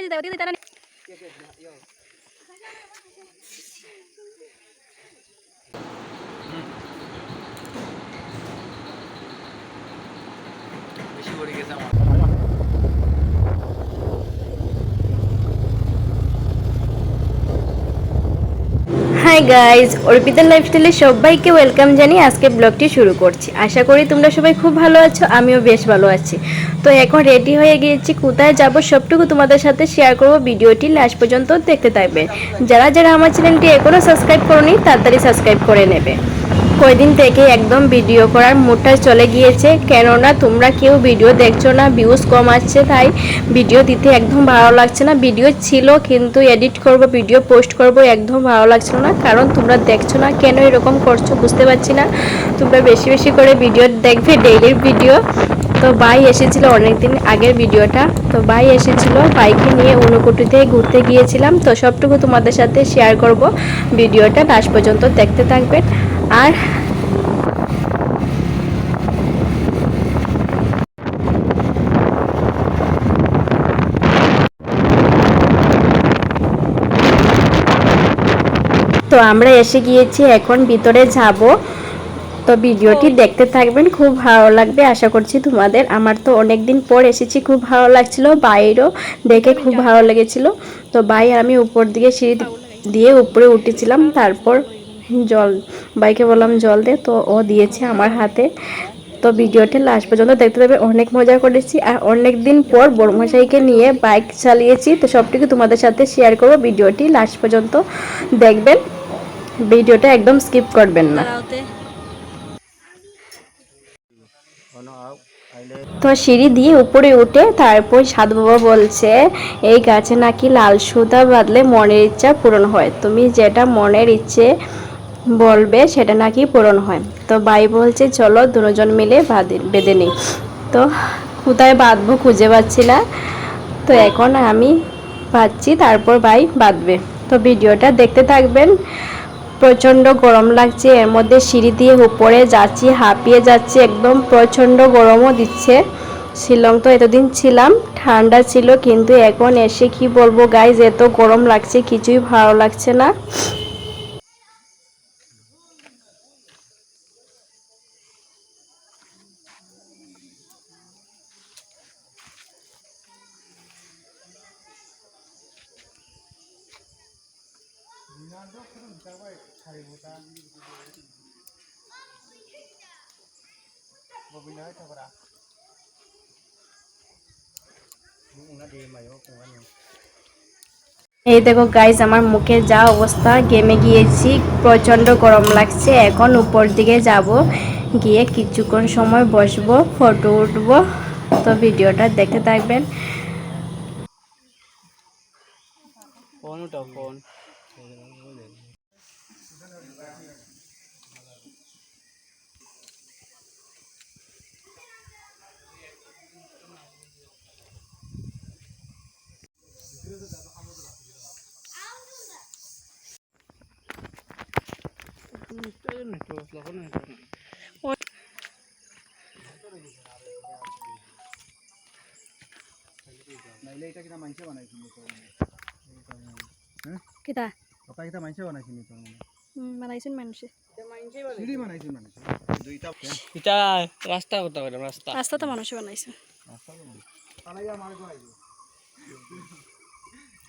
ওই যে দেখো দিদি তারা বেশি পড়ে গেছে আমার হাই গাইজ অর্পিতা লাইফস্টাইলে সবাইকে ওয়েলকাম জানিয়ে আজকে ব্লগটি শুরু করছি। আশা করি তোমরা সবাই খুব ভালো আছো, আমিও বেশ ভালো আছি। তো এখন রেডি হয়ে গিয়েছি, কোথায় যাব সবটুকু তোমাদের সাথে শেয়ার করব, ভিডিওটি লাস্ট পর্যন্ত দেখতে থাকবে। যারা যারা আমার চ্যানেলটি এখনও সাবস্ক্রাইব করোনি, তাড়াতাড়ি সাবস্ক্রাইব করে নেবে। কয়দিন থেকে একদম ভিডিও করার মুডটা চলে গিয়েছে। কেননা তোমরা কেউ ভিডিও দেখছ না ভিউজ কম আসছে, তাই ভিডিও দিতে একদম ভালো লাগছে না। ভিডিও ছিল কিন্তু এডিট করব ভিডিও পোস্ট করব একদম ভালো লাগছিল না। কারণ তোমরা দেখছ না কেন এরকম করছ বুঝতে পারছি না। তোমরা বেশি বেশি করে ভিডিও দেখবে ডেইলির ভিডিও তো ভাই এসেছিল অনেকদিন আগের ভিডিওটা তো ভাই এসেছিল বাইকে নিয়ে অনুকুটিতে ঘুরতে গিয়েছিলাম। তো সবটুকু তোমাদের সাথে শেয়ার করব। ভিডিওটা লাস্ট পর্যন্ত দেখতে থাকবেন আর তো আমরা এসে গিয়েছি এখন ভিতরে যাব। তো ভিডিওটি দেখতে থাকবেন খুব ভালো লাগবে। আশা করছি তোমাদের। আমার তো অনেক দিন পর এসেছি খুব ভালো লাগছিল। বাইরেও দেখে খুব ভালো লেগেছিল। তো ভাই আমি উপর দিকে সিঁড়ি দিয়ে উপরে উঠেছিলাম। তারপর জল, বাইকে বললাম জল দে, তো ও দিয়েছে আমার হাতে। তো ভিডিওটি লাস্ট পর্যন্ত দেখতে পাবে অনেক মজা করেছি। আর অনেক দিন পর বড়মশাইকে নিয়ে বাইক চালিয়েছি, তো সবটুকু তোমাদের সাথে শেয়ার করব ভিডিওটি লাস্ট পর্যন্ত দেখবেন। ভিডিওটা একদম স্কিপ করবেন না। তো সিঁড়ি দিয়ে উপরে উঠে তারপর সাধু বাবা বলছে, এই গাছে নাকি লাল সুতা বাঁধলে মনের ইচ্ছা পূরণ হয়। তুমি যেটা মনের ইচ্ছে বলবে সেটা নাকি পূরণ হয়। তো ভাই বলছে, চলো দুজন মিলে বাঁধে- নিই। তো কোথায় বাঁধবো খুঁজে পাচ্ছি না। তো এখন আমি পাচ্ছি তারপর ভাই বাঁধবে। তো ভিডিওটা দেখতে থাকবেন। প্রচণ্ড গরম লাগছে, এর মধ্যে সিঁড়ি দিয়ে উপরে যাচ্ছি, হাঁপিয়ে যাচ্ছি, একদম প্রচণ্ড গরমও দিচ্ছে। শিলং তো এতদিন ছিলাম, ঠান্ডা ছিল, কিন্তু এখন এসে কি বলব গাইজ এত গরম লাগছে, কিছুই ভালো লাগছে না। এই দেখো গাইজ আমার মুখে যা অবস্থা গেমে গিয়েছি, প্রচণ্ড গরম লাগছে। এখন উপর দিকে যাব, গিয়ে কিছুক্ষণ সময় বসবো ফটো উঠবো। তো ভিডিওটা দেখতে থাকবেন। কিটা কিতা? ওটা কিটা মাংস তোর মানে বানাইছেন মানুষে। সিঁড়ি বানাইছিল মানুষ দুইটা এটা রাস্তা রাস্তা রাস্তা তো মানুষে বানাইছে।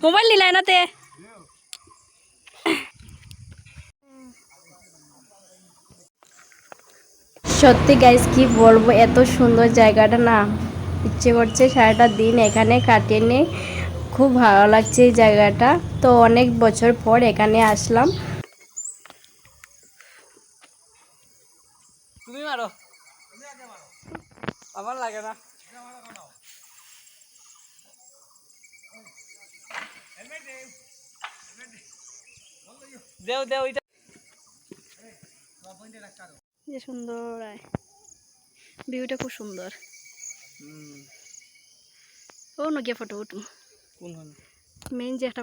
মোবাইল নিলাই নাতে সত্যি গাইস কি বলব, এত সুন্দর জায়গাটা না, ইচ্ছে করছে সারাটা দিন এখানে কাটিয়ে নিয়ে খুব ভালো লাগছে এই জায়গাটা। তো অনেক বছর পর এখানে আসলাম। দেও দেও যে সুন্দর ভিউটা খুব সুন্দর। ও নগিয়া ফটো উঠুম মেইন যে একটা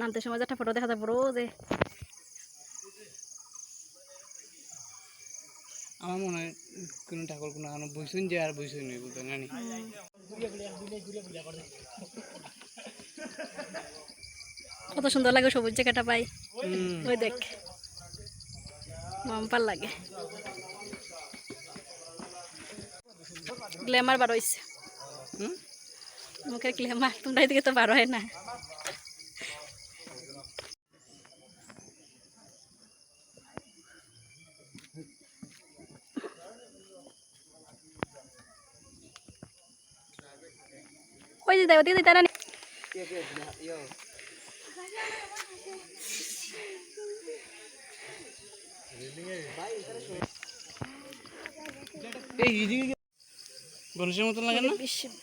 নামতে সময় একটা ফটো দেখা যায় বড় যে আমার মনে হয় কোনো ঠাকুর কোনো কোনো বইসুন যে আর বইসুন নেই বলতে নানি? কত সুন্দর লাগে সবুজ জায়গাটা পাই। ওই দেখ। মাম্পার লাগে। গ্ল্যামার বার হয়েছে মুখের গ্ল্যামার তোমরা এদিকে তো বার হয় না। ওই যে ওদিকে তারা গণেশের মতন লাগে না?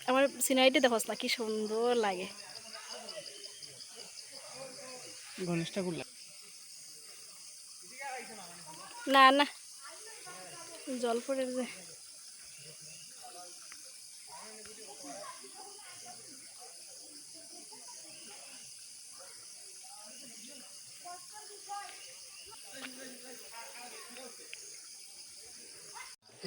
আমার সিনারিটা দেখোস না কি সুন্দর লাগে। গণেশ ঠাকুর না না। জল পড়ে যে না রে বেটা তুই তো এটা গুলো সাইডে বলি দিছি হ্যাঁ আমার মুখ দেখো গে। তুমিও দিছো হ্যাঁ ইয়ে রা এ হ্যাঁ হ্যাঁ এটা মাছ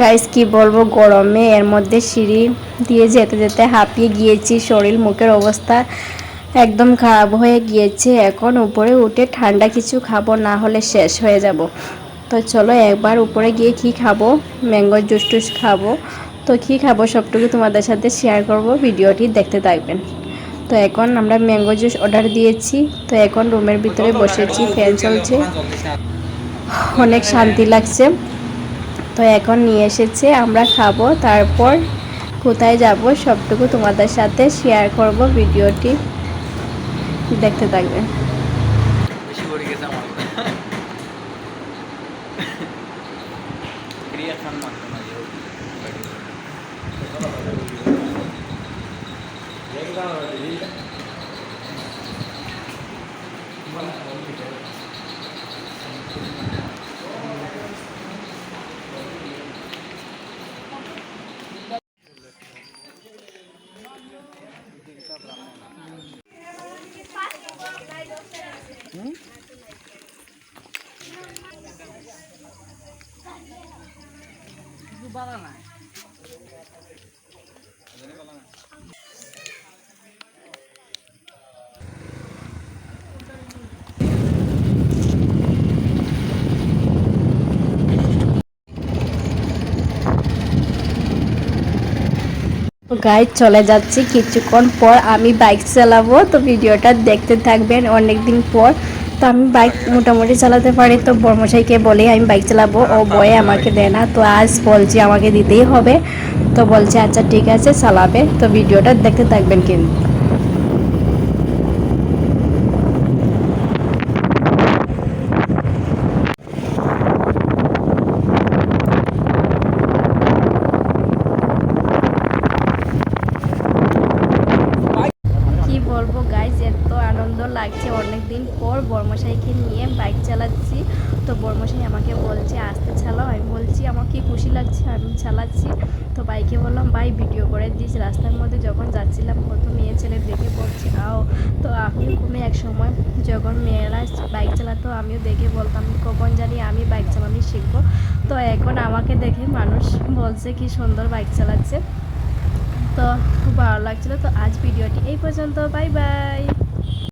গাইস কি বলব, গরমে এর মধ্যে সিঁড়ি দিয়ে যেতে যেতে হাঁপিয়ে গিয়েছি, শরীর, মুখের অবস্থা একদম খারাপ হয়ে গিয়েছে। এখন উপরে উঠে ঠান্ডা কিছু খাব, না হলে শেষ হয়ে যাব। তো চলো একবার উপরে গিয়ে কি খাব? ম্যাঙ্গো জুস টুস খাব। তো কি খাব সবটুকু তোমাদের সাথে শেয়ার করব, ভিডিওটি দেখতে থাকবেন। তো এখন আমরা ম্যাঙ্গো জুস অর্ডার দিয়েছি। তো এখন রুমের ভিতরে বসেছি, ফ্যান চলছে। অনেক শান্তি লাগছে। তো এখন নিয়ে এসেছে, আমরা খাব, তারপর কোথায় যাব সবটুকু তোমাদের সাথে শেয়ার করব ভিডিওটি। দেখতে থাকবেন banget গাইড চলে যাচ্ছি। কিছুক্ষণ পর আমি বাইক চালাবো। তো ভিডিওটা দেখতে থাকবেন অনেক দিন পর। তো আমি বাইক মোটামুটি চালাতে পারি। তো বর্মশাইকে বলে আমি বাইক চালাবো। ও বয়ে আমাকে দেয় না। তো আজ বলছি আমাকে দিতেই হবে। তো বলছে আচ্ছা ঠিক আছে চালাবে। তো ভিডিওটা দেখতে থাকবেন কিন্তু কি বলব গাইজ এত আনন্দ লাগছে অনেক দিন পর বর্মশাইকে নিয়ে বাইক চালাচ্ছি। তো বর্মশাই আমাকে বলছে, আসতে চালাও। আমি বলছি আমাকে খুশি লাগছে? আমি চালাচ্ছি। তো বাইকে বললাম, ভাই, ভিডিও করে দিস। রাস্তার মধ্যে যখন যাচ্ছিলাম কত মেয়ে ছেলে দেখে বলছে, আও। তো আমি ঘুমে এক সময় যখন মেয়েরা বাইক চালাতো, আমিও দেখে বলতাম, কখন জানি আমি বাইক চালানো শিখব? তো এখন আমাকে দেখে মানুষ বলছে, কি সুন্দর বাইক চালাচ্ছে। তো খুব ভালো লাগছিল। তো আজ ভিডিওটি এই পর্যন্ত। Bye bye.